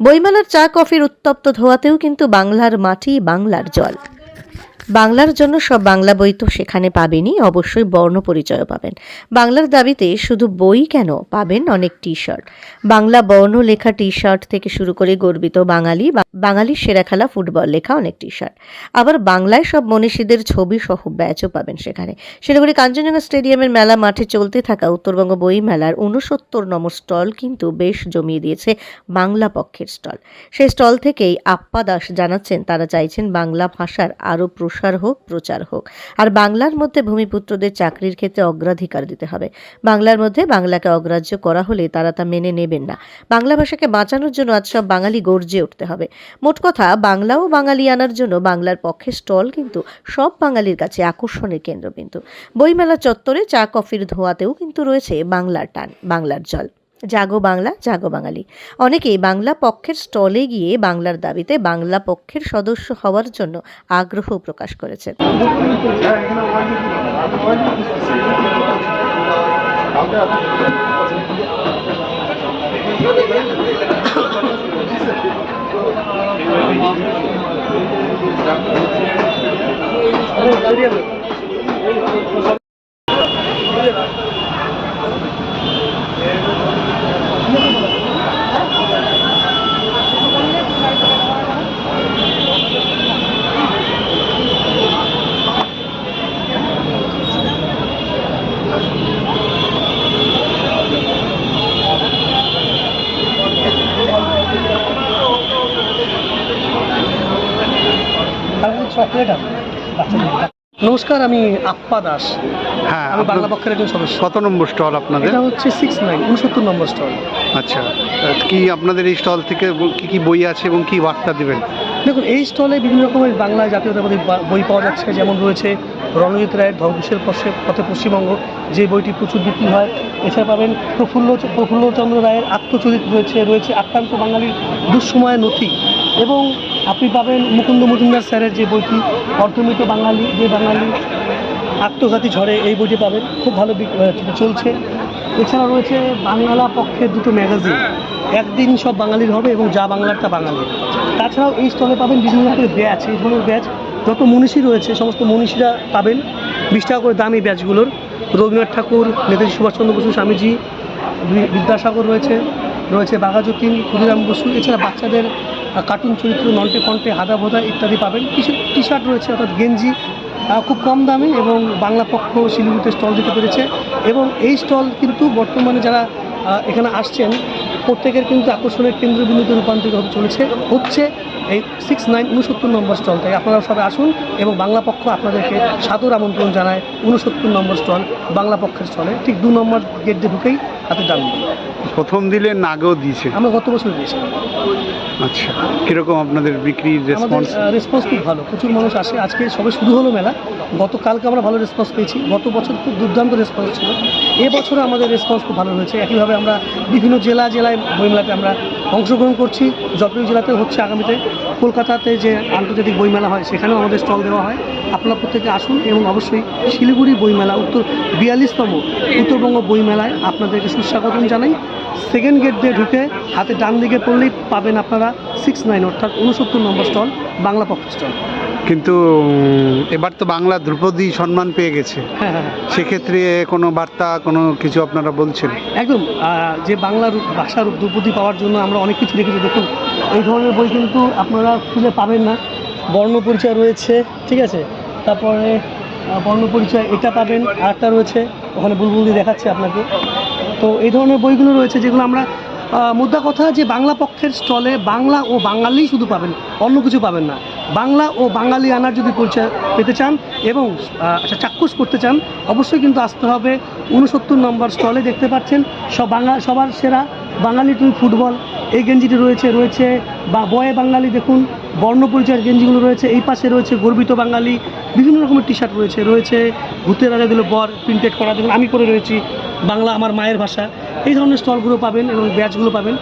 বইমেলার চা কফির উত্তপ্ত ধোয়াতেও কিন্তু বাংলার মাটি বাংলার জল। বাংলার জন্য সব বাংলা বই তো সেখানে পাবেনই, অবশ্যই বর্ণ পরিচয় পাবেন। বাংলার দাবিতে শুধু বই কেন পাবেন অনেক টি শার্ট বাংলা বর্ণ লেখা টি শার্ট থেকে শুরু করে গর্বিত বাঙালি বাঙালির সেরা খেলা ফুটবল লেখা অনেক টি শার্ট আবার বাংলায় সব মনীষীদের ছবি সহ ব্যাচও পাবেন সেখানে। শিলিগুড়ি কাঞ্চনজঙ্ঘা স্টেডিয়ামের মেলা মাঠে চলতে থাকা উত্তরবঙ্গ বই মেলার উনসত্তর নম্বর স্টল কিন্তু বেশ জমিয়ে দিয়েছে বাংলা পক্ষের স্টল। সেই স্টল থেকেই আপ্পা দাস জানাচ্ছেন, তারা চাইছেন বাংলা ভাষার আরও প্রসার হোক, প্রচার হোক। আর বাংলার মধ্যে ভূমিপুত্রদের চাকরির ক্ষেত্রে অগ্রাধিকার দিতে হবে। বাংলার মধ্যে বাংলাকে অগ্রাহ্য করা হলে তারা তা মেনে নেবেন না। বাংলা ভাষাকে বাঁচানোর জন্য আজ সব বাঙালি গর্জে উঠতে হবে। মোট কথা বাংলা ও বাঙালি আনার জন্য বাংলার পক্ষে স্টল কিন্তু সব বাঙালির কাছে আকর্ষণের কেন্দ্রবিন্দু। বইমেলা চত্বরে চা, কফির ধোঁয়াতেও কিন্তু রয়েছে বাংলার টান, বাংলার জল। জাগো বাংলা, জাগো বাঙালি। অনেকেই বাংলা পক্ষের স্টলে গিয়ে বাংলার দাবিতে বাংলা পক্ষের সদস্য হওয়ার জন্য আগ্রহ প্রকাশ করেছেন চকলেট আছে নমস্কার আমি আপ্পা দাস। হ্যাঁ আমি বাংলা পক্ষের একজন সদস্য। কত নম্বর স্টল আপনাদের? এটা হচ্ছে সিক্স নাইন উনসত্তর নম্বর স্টল। আচ্ছা কি আপনাদের এই স্টল থেকে কি কি বই আছে এবং কি বার্তা দেবেন? দেখুন এই স্টলে বিভিন্ন রকমের বাংলা জাতীয়তাবাদী বই পাওয়া যাচ্ছে যেমন রয়েছে রণজিৎ রায়ের ধ্বংসের পথে পথে পশ্চিমবঙ্গ যে বইটি প্রচুর বিক্রি হয়। এছাড়া পাবেন প্রফুল্ল প্রফুল্লচন্দ্র রায়ের আত্মচরিত রয়েছে রয়েছে আক্রান্ত বাঙালির দুঃসময় নথি। এবং আপনি পাবেন মুকুন্দ মজুমদার স্যারের যে বইটি অর্থমিত বাঙালি, যে বাঙালি আত্মঘাতী ঝড়ে এই বইটি পাবেন। খুব ভালো চলছে। এছাড়া রয়েছে বাংলা পক্ষের দুটো ম্যাগাজিন। একদিন সব বাঙালির হবে এবং যা বাংলার তা বাঙালি। তাছাড়াও এই স্টলে পাবেন বিভিন্ন ধরনের ব্যাচ। এই ধরনের ব্যাচ, যত মনীষী রয়েছে, সমস্ত মনীষীরা পাবেন। বিশ টাকা করে দাম এই ব্যাচগুলোর। রবীন্দ্রনাথ ঠাকুর, নেতাজি সুভাষচন্দ্র বসু স্বামীজি বিদ্যাসাগর রয়েছে রয়েছে বাঘাযতীন, ক্ষুদিরাম বসু। এছাড়া বাচ্চাদের কার্টুন চরিত্র, নন্টে কন্টে, হাদা ভোদা ইত্যাদি পাবেন। কিছু টি শার্ট রয়েছে, অর্থাৎ গেঞ্জি খুব কম দামে এবং বাংলা পক্ষ শিলিগুড়িতে স্টল দিতে পেরেছে। এবং এই স্টল কিন্তু বর্তমানে যারা এখানে আসছেন, প্রত্যেকের কিন্তু আকর্ষণের কেন্দ্রবিন্দুতে রূপান্তরিত হতে চলেছে। হচ্ছে এই সিক্স নাইন উনসত্তর নম্বর স্টল। তাই আপনারা সবাই আসুন এবং বাংলা পক্ষ আপনাদেরকে সাদর আমন্ত্রণ জানায় উনসত্তর নম্বর স্টল, বাংলা পক্ষের স্টলে। ঠিক দু নম্বর গেট দিয়ে ঢুকেই হাতে ডান। প্রথম দিলে আগেও দিয়েছে। আমরা গত বছর দিয়েছি। আচ্ছা কীরকম আপনাদের বিক্রির রেসপন্স রেসপন্স খুব ভালো প্রচুর মানুষ আসে। আজকে সবে শুরু হলো মেলা গতকালকে আমরা ভালো রেসপন্স পেয়েছি। গত বছর খুব দুর্দান্ত রেসপন্স ছিল। এবছরও আমাদের রেসপন্স খুব ভালো হয়েছে। একইভাবে আমরা বিভিন্ন জেলা জেলায় বইমেলাতে আমরা অংশগ্রহণ করছি। জলপাইগুড়ি জেলাতে হচ্ছে আগামীতে কলকাতাতে যে আন্তর্জাতিক বইমেলা হয় সেখানেও আমাদের স্টল দেওয়া হয়। আপনারা প্রত্যেকে আসুন এবং অবশ্যই শিলিগুড়ি বইমেলা উত্তর বিয়াল্লিশতম উত্তরবঙ্গ বইমেলায় আপনাদেরকে সুস্বাগতম জানাই। সেকেন্ড গেট দিয়ে ঢুকে হাতে ডান দিকে পড়লেই পাবেন আপনারা সিক্স নাইন অর্থাৎ উনসত্তর নম্বর স্টল বাংলা পক্ষ স্টল কিন্তু এবার তো বাংলা ধ্রুপদী সম্মান পেয়ে গেছে। হ্যাঁ হ্যাঁ হ্যাঁ। সেক্ষেত্রে কোনো বার্তা কোনো কিছু আপনারা বলছেন? একদম যে বাংলা ভাষার দ্রৌপদী পাওয়ার জন্য আমরা অনেক কিছু দেখেছি। দেখুন এই ধরনের বই কিন্তু আপনারা খুঁজে পাবেন না। বর্ণ পরিচয় রয়েছে ঠিক আছে? তারপরে বর্ণ পরিচয় এটা পাবেন আরেকটা রয়েছে। ওখানে বুলবুল দিয়ে দেখাচ্ছে আপনাকে। তো এই ধরনের বইগুলো রয়েছে যেগুলো আমরা মুদ্রা কথা যে বাংলা পক্ষের স্টলে বাংলা ও বাঙালি শুধু পাবেন, অন্য কিছু পাবেন না। বাংলা ও বাঙালি আনার যদি পরিচয় পেতে চান এবং একটা চাক্ষুষ করতে চান, অবশ্যই কিন্তু আসতে হবে উনসত্তর নম্বর স্টলে দেখতে পাচ্ছেন, সব বাংলা সবার সেরা বাঙালি তুমি ফুটবল, এই গেঞ্জিটি রয়েছে রয়েছে, বা বয়ে বাঙালি দেখুন বর্ণ পরিচয়ের গেঞ্জিগুলো রয়েছে। এই পাশে রয়েছে গর্বিত বাঙালি, বিভিন্ন রকমের টি শার্ট রয়েছে। রয়েছে ভূতের রাজা দিল বর প্রিন্টেড করা। দেখুন, আমি করে রয়েছি বাংলা আমার মায়ের ভাষা। এই ধরনের স্টলগুলো পাবেন এবং ব্যাচগুলো পাবেন।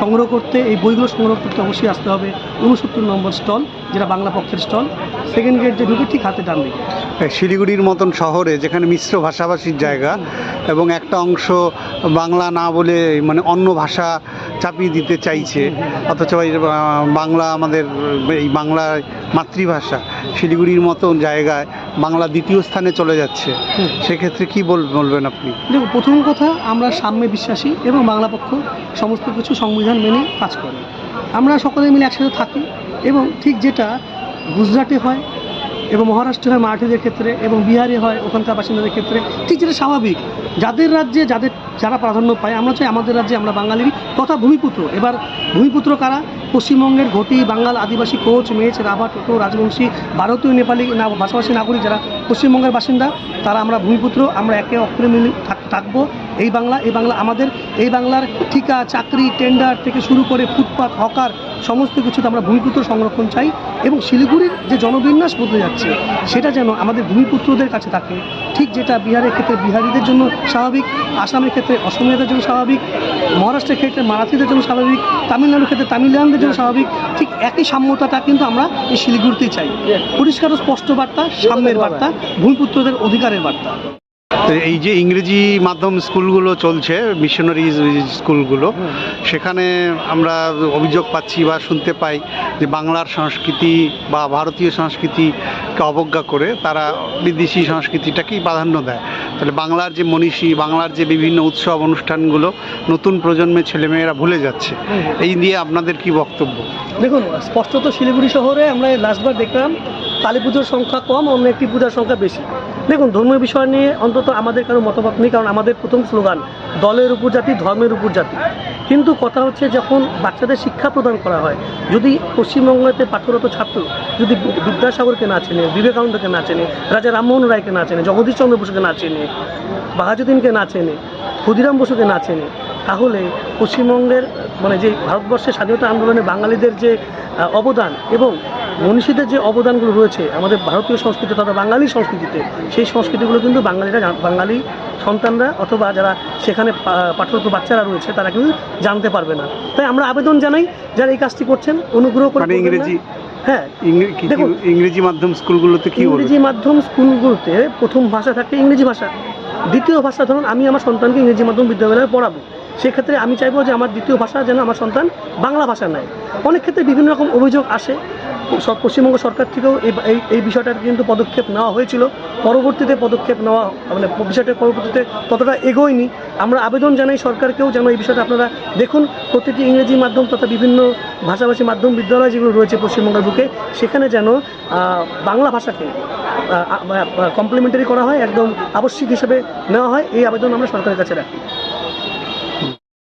সংগ্রহ করতে, এই বইগুলো সংগ্রহ করতে অবশ্যই আসতে হবে। উনসত্তর নম্বর স্টল। যেটা বাংলা পক্ষের স্টল সেকেন্ড গেট যে ঢুকে ঠিক হাতে ডান দিকে। শিলিগুড়ির মতন শহরে যেখানে মিশ্র ভাষাভাষীর জায়গা এবং একটা অংশ বাংলা না বলে মানে অন্য ভাষা চাপিয়ে দিতে চাইছে অথচ বাংলা আমাদের এই বাংলা মাতৃভাষা শিলিগুড়ির মতন জায়গায় বাংলা দ্বিতীয় স্থানে চলে যাচ্ছে। সেক্ষেত্রে কি বল- বলবেন আপনি? দেখুন প্রথম কথা আমরা সাম্যে বিশ্বাসী এবং বাংলা পক্ষ সমস্ত কিছু সংবিধান মেনে কাজ করে। আমরা সকলে মিলে একসাথে থাকি এবং ঠিক যেটা গুজরাটে হয় এবং মহারাষ্ট্রে হয় মারাঠিদের ক্ষেত্রে এবং বিহারে হয় ওখানকার বাসিন্দাদের ক্ষেত্রে, ঠিক যেটা স্বাভাবিক। যাদের রাজ্যে, যাদের যারা প্রাধান্য পায়, আমরা চাই আমাদের রাজ্যে আমরা বাঙালিরই তথা ভূমিপুত্র। এবার ভূমিপুত্র কারা? পশ্চিমবঙ্গের ঘটি বাঙাল আদিবাসী কোচ মেচ রাভা টোটো, রাজবংশী, ভারতীয়, নেপালি না, ভাষাভাষী নাগরিক যারা পশ্চিমবঙ্গের বাসিন্দা, তারা আমরা ভূমিপুত্র, আমরা একে অপরে মিলে থাক- থাকব। এই বাংলা এই বাংলা আমাদের, এই বাংলার ঠিকা, চাকরি টেন্ডার থেকে শুরু করে ফুটপাত, হকার সমস্ত কিছুতে আমরা ভূমিপুত্র সংরক্ষণ চাই এবং শিলিগুড়ির যে জনবিন্যাস বদলে যাচ্ছে, সেটা যেন আমাদের ভূমিপুত্রদের কাছে থাকে। ঠিক যেটা বিহারের ক্ষেত্রে বিহারিদের জন্য স্বাভাবিক, আসামের ক্ষেত্রে অসমীয়াদের জন্য স্বাভাবিক, মহারাষ্ট্রের ক্ষেত্রে মারাঠিদের জন্য স্বাভাবিক, তামিলনাড়ুর ক্ষেত্রে তামিলিয়ানদের জন্য স্বাভাবিক, ঠিক একই সাম্যতাটা কিন্তু আমরা এই শিলিগুড়িতেই চাই। পরিষ্কার ও স্পষ্ট বার্তা, সাম্যের বার্তা, ভূমিপুত্রদের অধিকারের বার্তা। এই যে ইংরেজি মাধ্যম স্কুলগুলো চলছে মিশনারি স্কুলগুলো, সেখানে আমরা অভিযোগ পাচ্ছি বা শুনতে পাই যে বাংলার সংস্কৃতি বা ভারতীয় সংস্কৃতিকে অবজ্ঞা করে তারা বিদেশি সংস্কৃতিটাকেই প্রাধান্য দেয়। তাহলে বাংলার যে মনীষী, বাংলার যে বিভিন্ন উৎসব, অনুষ্ঠানগুলো নতুন প্রজন্মের ছেলেমেয়েরা ভুলে যাচ্ছে। এই নিয়ে আপনাদের কি বক্তব্য? দেখুন, স্পষ্টত শিলিগুড়ি শহরে আমরা লাস্টবার দেখলাম কালী পুজোর সংখ্যা কম, অন্য একটি পূজার সংখ্যা বেশি। দেখুন, ধর্মীয় বিষয় নিয়ে অন্তত আমাদের কারও মতামত নেই, কারণ আমাদের প্রথম স্লোগান, দলের উপর জাতি ধর্মের উপর জাতি কিন্তু কথা হচ্ছে যখন বাচ্চাদের শিক্ষা প্রদান করা হয়, যদি পশ্চিমবঙ্গতে পাঠরত ছাত্র, যদি বিদ্যাসাগরকে না চেনে, বিবেকানন্দকে না চেনে, রাজা রামমোহন রায়কে না চেনে, জগদীশ চন্দ্র বসুকে না চেনে বাহাজুদ্দিনকে না চেনে, ক্ষুদিরাম বসুকে না চেনে তাহলে পশ্চিমবঙ্গের মানে যে ভারতবর্ষের স্বাধীনতা আন্দোলনে বাঙালিদের যে অবদান এবং মনীষীদের যে অবদানগুলো রয়েছে আমাদের ভারতীয় সংস্কৃতি তথা বাঙালি সংস্কৃতিতে সেই সংস্কৃতিগুলো কিন্তু বাঙালিরা বাঙালি সন্তানরা অথবা যারা সেখানে পাঠরত বাচ্চারা রয়েছে তারা কিন্তু জানতে পারবে না। তাই আমরা আবেদন জানাই যারা এই কাজটি করছেন অনুগ্রহ করে মানে। ইংরেজি হ্যাঁ। ইংরেজি মাধ্যম স্কুলগুলোতে কি ইংরেজি মাধ্যম স্কুলগুলোতে প্রথম ভাষা থাকে ইংরেজি ভাষা। দ্বিতীয় ভাষা ধরুন আমি আমার সন্তানকে ইংরেজি মাধ্যম বিদ্যালয়ে পড়াবো। সেক্ষেত্রে আমি চাইব যে আমার দ্বিতীয় ভাষা যেন আমার সন্তান বাংলা ভাষা নেয়। অনেক ক্ষেত্রে বিভিন্ন রকম অভিযোগ আসে। পশ্চিমবঙ্গ সরকার থেকেও এই এই- এই বিষয়টার কিন্তু পদক্ষেপ নেওয়া হয়েছিল। পরবর্তীতে পদক্ষেপ নেওয়া মানে বিষয়টা পরবর্তীতে ততটা এগোয়নি। আমরা আবেদন জানাই সরকারকেও যেন এই বিষয়টা আপনারা দেখুন। প্রতিটি ইংরেজি মাধ্যম তথা বিভিন্ন ভাষাভাষী মাধ্যম বিদ্যালয় যেগুলো রয়েছে পশ্চিমবঙ্গের বুকে, সেখানে যেন বাংলা ভাষাকে কমপ্লিমেন্টারি করা হয়, একদম আবশ্যিক হিসেবে নেওয়া হয়। এই আবেদন আমরা সরকারের কাছে রাখি।